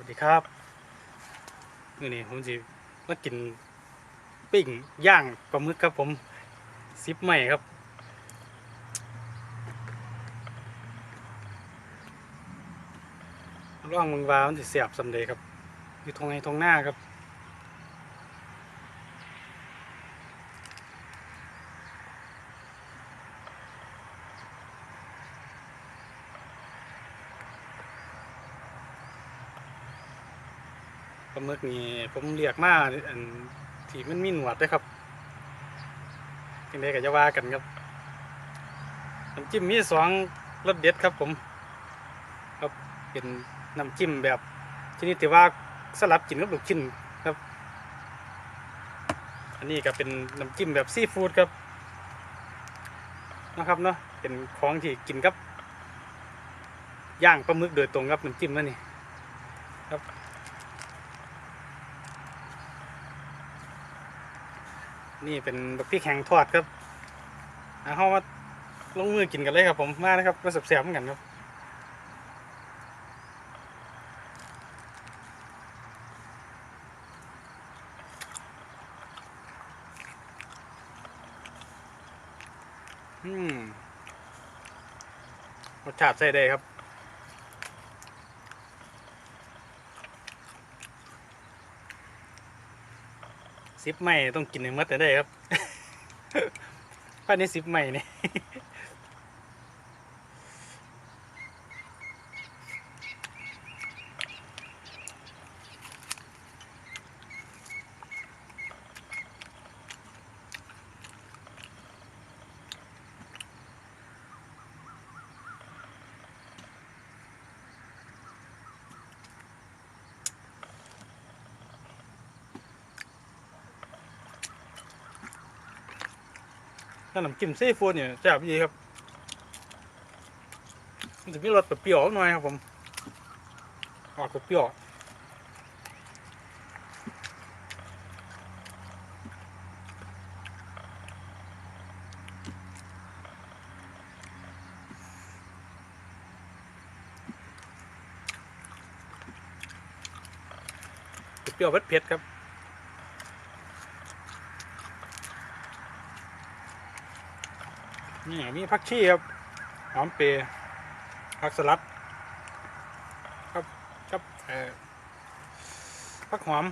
วัสดีครับนี่นี่ผมจะมากินปิ้งย่างปลาหมึกครับผมซิปใหม่ครับร่องมึงวามันจะเสียบสำเร็จครับ อยู่ทงไห้ทงหน้าครับ ลาหมึกนี่ผมเรียกมาอันที่มันมีหนวดด้วยครับยังไงก็จะว่ากันครับน้ำจิ้มมีสองรสเด็ดครับผม ครับเป็นน้ำจิ้มแบบชนิดที่ว่าสลับกินกับลูกชิ้นครับ อันนี้ก็เป็นน้ำจิ้มแบบซีฟู้ดครับนะครับเนาะเป็นของที่กินกับย่างปลาหมึกโดยตรงครับน้ำจิ้มนั่นนี่ครับ นี่เป็นบักพริกแห้งทอดครับเอาเข้ามาลงมือกินกันเลยครับผมมานะครับมาแสบเหมือนกันครับอืมรสชาติใส่ได้ครับ ซิปใหม่ต้องกินในมัดแต่ได้ครับภายในซิปใหม่นี่ ถ้าน้ำจิ้มซีฟู้ดเนี่ยแซ่บดีครับมันจะมีรสเปรี้ยวๆหน่อยครับผมออกเปรี้ยวเปรี้ยวเผ็ดๆครับ นี่มีผักชีครับหอมเปรย์ผักสลัดครับครับเอ่อผักหอม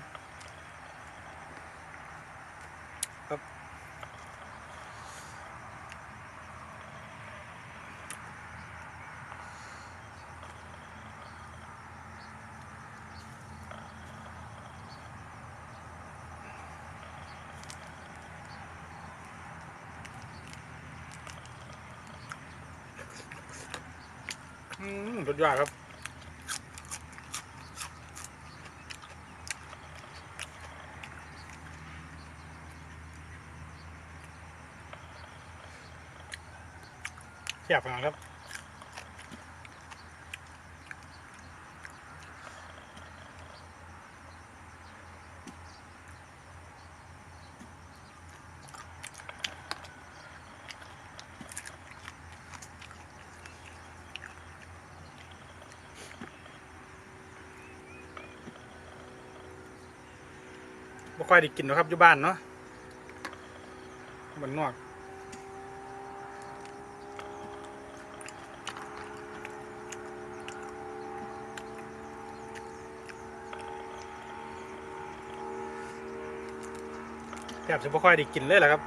สุดยอดครับ เสียบขนาดครับ ค่อยได้กินนะครับอยู่บ้านเนาะบ้านนอกแทบจะไม่ค่อยได้กินเลยแหละครับ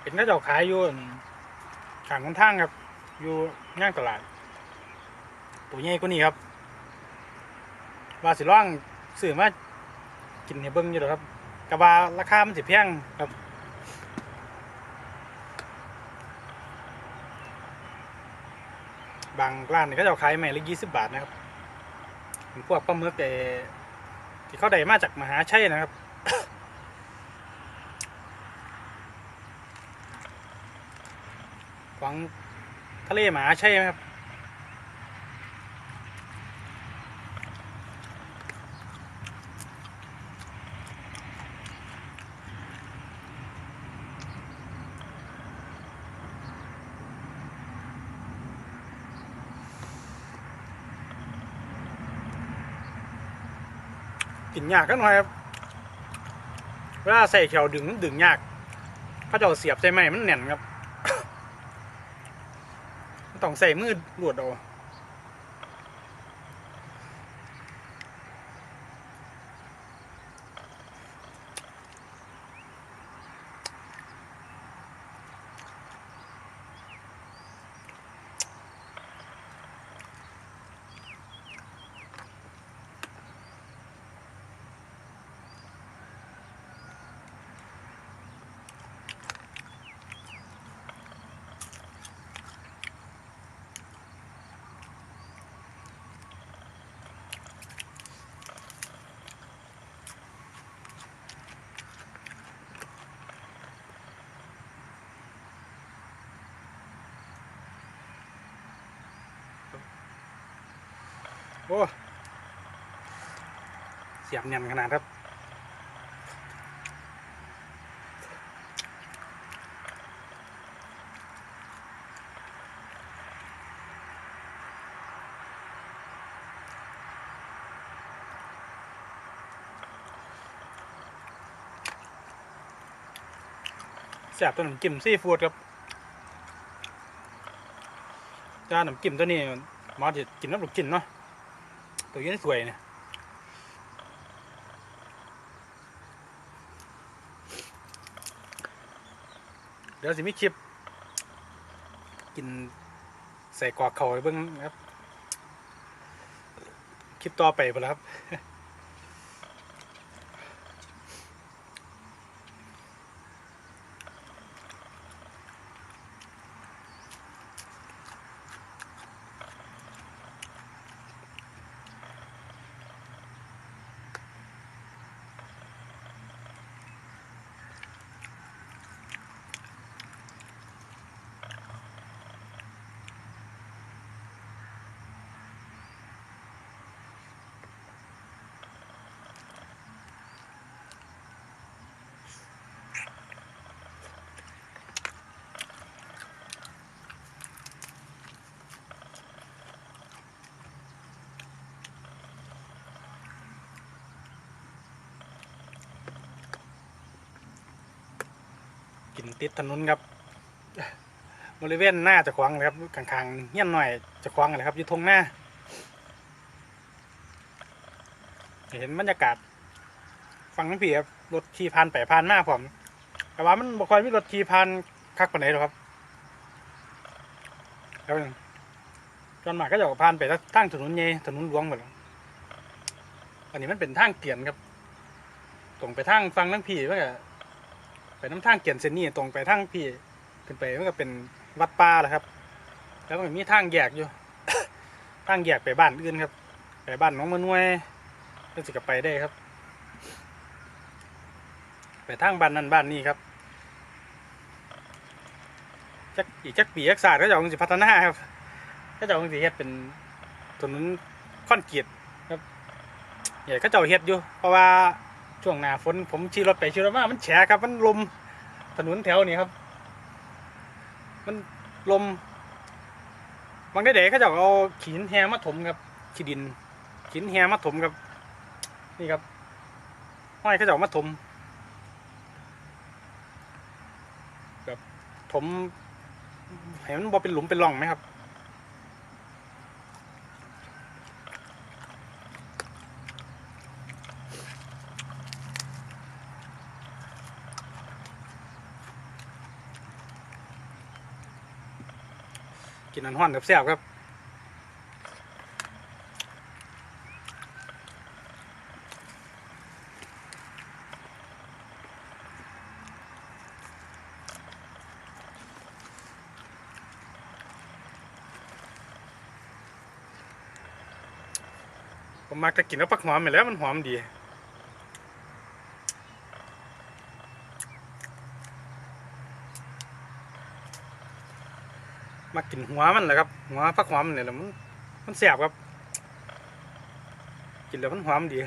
เป็นก็เจ้าขายอยู่อั่นข้างคนทางครับ อยู่ย่างตลาด ตัวใหญ่กว่านี้ครับว่าสิร่องซื้อมากินให้เบิ่งอยู่หรอครับกะว่าราคามันสิแพงครับบางร้านนี่ก็จะขายใหม่ละยี่สิบบาทนะครับพวกปลาหมึกไอ้ที่เขาได้มาจากมหาชัยนะครับ ของทะเลหมหาชัยนะครับกินยากกันหน่อยครับ เวลาใส่เขียวดึงมันดึงยากเขาจะเอาเสียบใส่ไหมมันแน่นครับ ต้องใส่มือหลวดเอา โอ้เสียบแน่นขนาดครับแซ่บตัวน้ำจิ้มซีฟู้ดครับจ้าน้ำจิ้มตัวนี้มาจะกินน้ำลูกจิ้นเนาะ ตัวนี้สวยเนี่ยเดี๋ยวสิมีคลิป กินใส่กรอกเขาเบิ้งครับ คลิปต่อไปไปแล้วครับ กินติดถนนครับ บริเวณหน้าจะขวางเลยครับข้างๆเงี้ยนหน่อยจะขวางเลยครับอยู่ทงหน้า เห็นบรรยากาศฟังทั้งผีครับรถขี่ผ่านไปผ่านมาผมแต่ว่ามันบ่ค่อยมีรถขี่ผ่านคักปไหนหรอครับแล้วจนมากก็จะผ่านไปทางถนนใหญ่ถนนหลวงหมดแล้วอันนี้มันเป็นทางเกียนครับตรงไปทางฟังทั้งผีว่าก็ ไปน้ำทางเกียนเซนนี่ตรงไปทางพี่ขึ้นไปมันก็เป็นวัดป่าแหละครับ แล้วมันมีทางแยกอยู่ ทางแยกไปบ้านอื่นครับ ไปบ้านน้องมะนวยเพื่อสิกับไปได้ครับ ไปทางบ้านนั้นบ้านนี้ครับจักอีกจักปีจักศาสตร์ก็จะเอาสิพัฒนาครับก็จะเอาสิเฮ็ดเป็นถนนคอนกรีตครับเนี่ยก็จะเอาเฮ็ดอยู่เพราะว่า ช่วงหน้าฝนผมขี่รถไปขี่รถมามันแฉะครับ มันลมถนนแถวนี้ครับ มันลมบางได้เด็กเขาจะเอาขีนแฮมาถมครับขีดิน ขีนแฮมาถมครับ นี่ครับห้อยเขาจะเอามาถมแบบถมให้มันบอเป็นหลุมเป็นร่องไหมครับ กินอันห้อนกับแซ่บครับ ผมมักจะกินกับผักหอมไปแล้วมันหอมดี มากินหัวมันแหละครับหัวพักหอมเนี่ยแหละมันมันแสบครับ กินแล้วมันหอมดี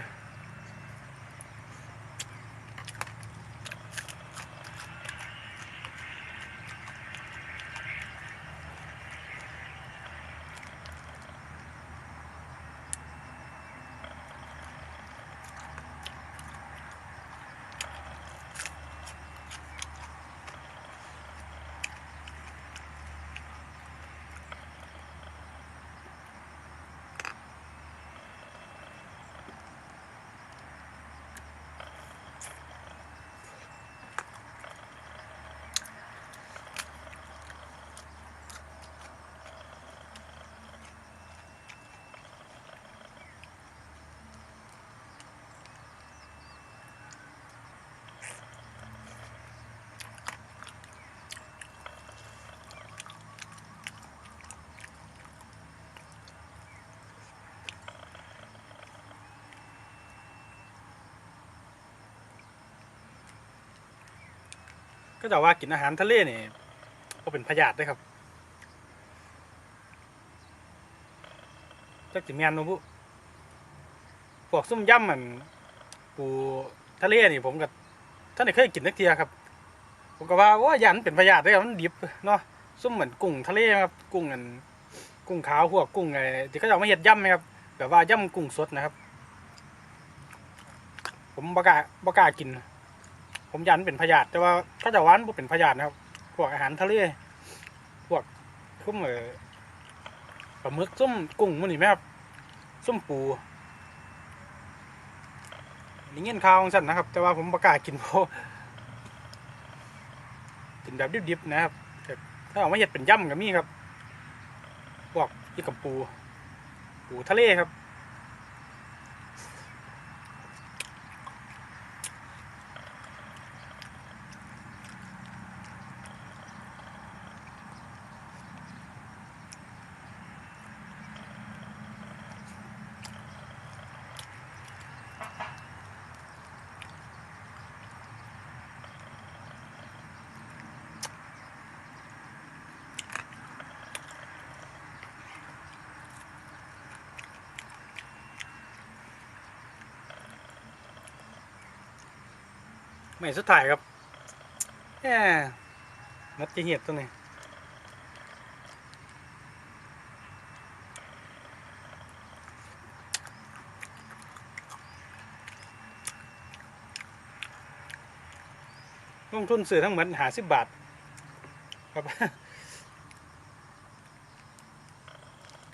ก็จะว่ากินอาหารทะเลนี่ก็เป็นพยาธิด้วยครับจักจิแมนมาบุพวกซุ่มย่ำมันปูทะเลนี่ผมกับท่านเคยกินนักเทียครับ ผมก็ว่าว่ายันเป็นพยาธิด้วยครับมันดิบเนาะซุ่มเหมือนกุ้งทะเลครับ กุ้งอันกุ้งขาวพวกกุ้งไอ้ที่เขาจะมาเห็ดย่ำไหมครับแบบว่าย่ำกุ้งสดนะครับ ผมบกล้ากล้ากิน ผมยันเป็นพยาธิแต่ว่าถ้าจะหวานบ่เป็นพยาธินะครับพวกอาหารทะเลพวกคุ้มเออปลาหมึกส้มกุ้งมันนี่ไหมครับส้มปูนี่เงี้ยข้าวของฉันนะครับ แต่ว่าผมประกล้ากินเพราะกินแบบดิบๆนะครับแต่ถ้าเอามาเห็ดเป็นย่ำก็มีครับพวกยี่กับปู ปูทะเลครับ ไม่สุดท้ายครับแหมนัดจะเหียดตัวนี้ลงทุนซื้อทั้งหมดหาสิบบาทครับ